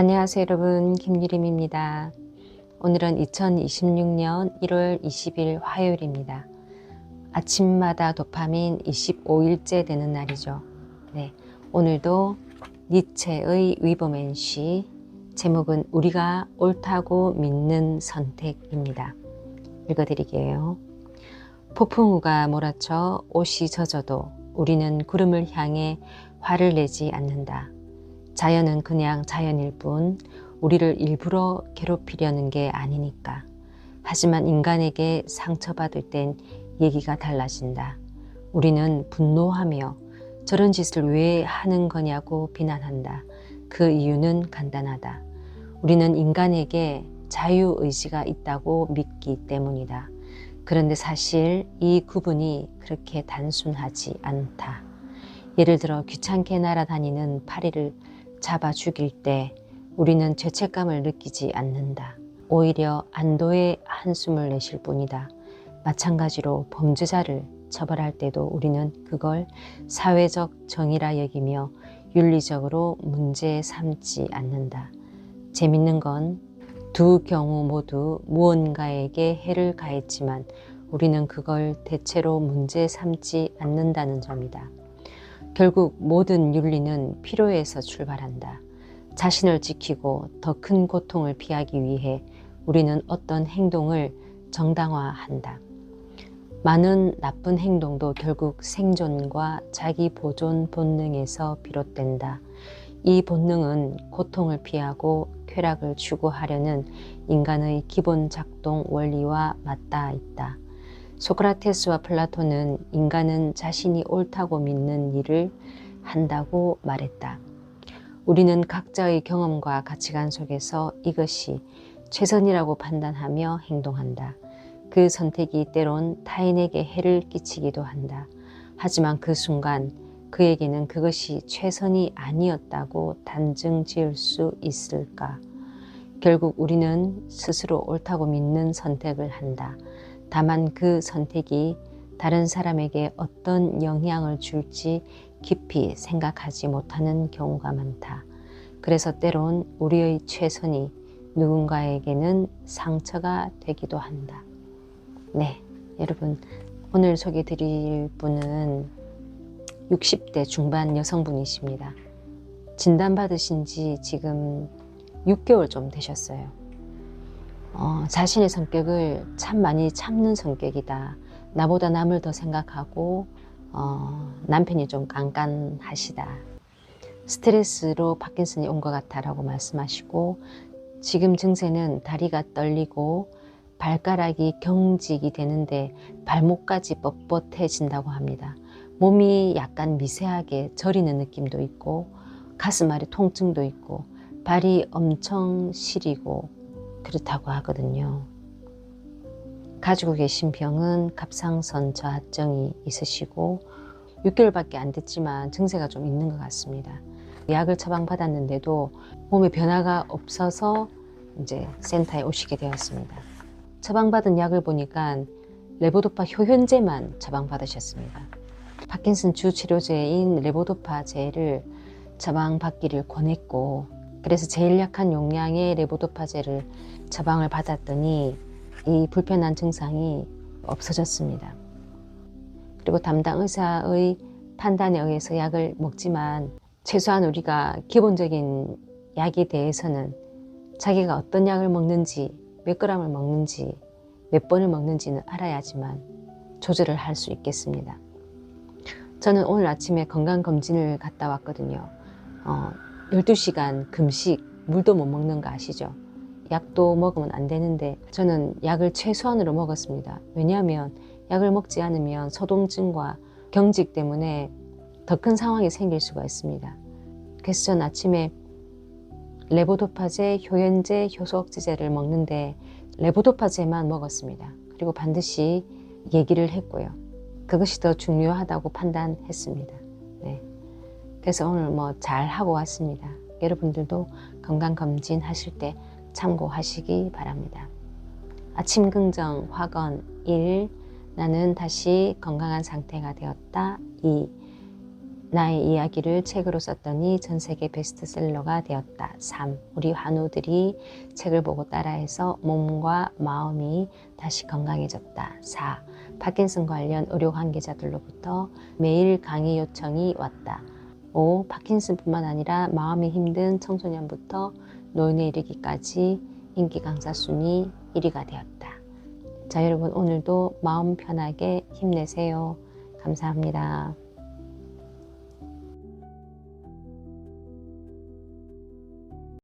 안녕하세요 여러분 김유림입니다. 오늘은 2026년 1월 20일 화요일입니다. 아침마다 도파민 25일째 되는 날이죠. 네, 오늘도 니체의 위버맨 시 제목은 우리가 옳다고 믿는 선택입니다. 읽어드릴게요. 폭풍우가 몰아쳐 옷이 젖어도 우리는 구름을 향해 화를 내지 않는다. 자연은 그냥 자연일 뿐 우리를 일부러 괴롭히려는 게 아니니까. 하지만 인간에게 상처받을 땐 얘기가 달라진다. 우리는 분노하며 저런 짓을 왜 하는 거냐고 비난한다. 그 이유는 간단하다. 우리는 인간에게 자유의지가 있다고 믿기 때문이다. 그런데 사실 이 구분이 그렇게 단순하지 않다. 예를 들어 귀찮게 날아다니는 파리를 잡아 죽일 때 우리는 죄책감을 느끼지 않는다. 오히려 안도의 한숨을 내쉴 뿐이다. 마찬가지로 범죄자를 처벌할 때도 우리는 그걸 사회적 정의라 여기며 윤리적으로 문제 삼지 않는다. 재밌는 건 두 경우 모두 무언가에게 해를 가했지만 우리는 그걸 대체로 문제 삼지 않는다는 점이다. 결국 모든 윤리는 필요에서 출발한다. 자신을 지키고 더 큰 고통을 피하기 위해 우리는 어떤 행동을 정당화한다. 많은 나쁜 행동도 결국 생존과 자기 보존 본능에서 비롯된다. 이 본능은 고통을 피하고 쾌락을 추구하려는 인간의 기본 작동 원리와 맞닿아 있다. 소크라테스와 플라톤은 인간은 자신이 옳다고 믿는 일을 한다고 말했다. 우리는 각자의 경험과 가치관 속에서 이것이 최선이라고 판단하며 행동한다. 그 선택이 때론 타인에게 해를 끼치기도 한다. 하지만 그 순간 그에게는 그것이 최선이 아니었다고 단정 지을 수 있을까? 결국 우리는 스스로 옳다고 믿는 선택을 한다. 다만 그 선택이 다른 사람에게 어떤 영향을 줄지 깊이 생각하지 못하는 경우가 많다. 그래서 때론 우리의 최선이 누군가에게는 상처가 되기도 한다. 네, 여러분 오늘 소개 드릴 분은 60대 중반 여성분이십니다. 진단받으신 지 지금 6개월 좀 되셨어요. 어, 자신의 성격을 참 많이 참는 성격이다. 나보다 남을 더 생각하고 어, 남편이 좀 깐깐하시다. 스트레스로 파킨슨이 온 것 같다라고 말씀하시고 지금 증세는 다리가 떨리고 발가락이 경직이 되는데 발목까지 뻣뻣해진다고 합니다. 몸이 약간 미세하게 저리는 느낌도 있고 가슴 아래 통증도 있고 발이 엄청 시리고 그렇다고 하거든요. 가지고 계신 병은 갑상선 저하증이 있으시고 6개월밖에 안 됐지만 증세가 좀 있는 것 같습니다. 약을 처방받았는데도 몸에 변화가 없어서 이제 센터에 오시게 되었습니다. 처방받은 약을 보니까 레보도파 효현제만 처방받으셨습니다. 파킨슨 주 치료제인 레보도파제를 처방받기를 권했고 그래서 제일 약한 용량의 레보도파제를 처방을 받았더니 이 불편한 증상이 없어졌습니다. 그리고 담당 의사의 판단에 의해서 약을 먹지만 최소한 우리가 기본적인 약에 대해서는 자기가 어떤 약을 먹는지 몇 그램을 먹는지 몇 번을 먹는지는 알아야지만 조절을 할 수 있겠습니다. 저는 오늘 아침에 건강검진을 갔다 왔거든요. 어, 12시간 금식, 물도 못 먹는 거 아시죠? 약도 먹으면 안 되는데 저는 약을 최소한으로 먹었습니다. 왜냐하면 약을 먹지 않으면 소동증과 경직 때문에 더 큰 상황이 생길 수가 있습니다. 그래서 전 아침에 레보도파제, 효연제, 효소억제제를 먹는데 레보도파제만 먹었습니다. 그리고 반드시 얘기를 했고요. 그것이 더 중요하다고 판단했습니다. 네. 그래서 오늘 뭐 잘 하고 왔습니다. 여러분들도 건강검진 하실 때 참고하시기 바랍니다. 아침 긍정 확언 1. 나는 다시 건강한 상태가 되었다. 2. 나의 이야기를 책으로 썼더니 전 세계 베스트셀러가 되었다. 3. 우리 환우들이 책을 보고 따라해서 몸과 마음이 다시 건강해졌다. 4. 파킨슨 관련 의료 관계자들로부터 매일 강의 요청이 왔다. 5. 파킨슨뿐만 아니라 마음이 힘든 청소년부터 노인에 이르기까지 인기 강사 순위 1위가 되었다. 자, 여러분 오늘도 마음 편하게 힘내세요. 감사합니다.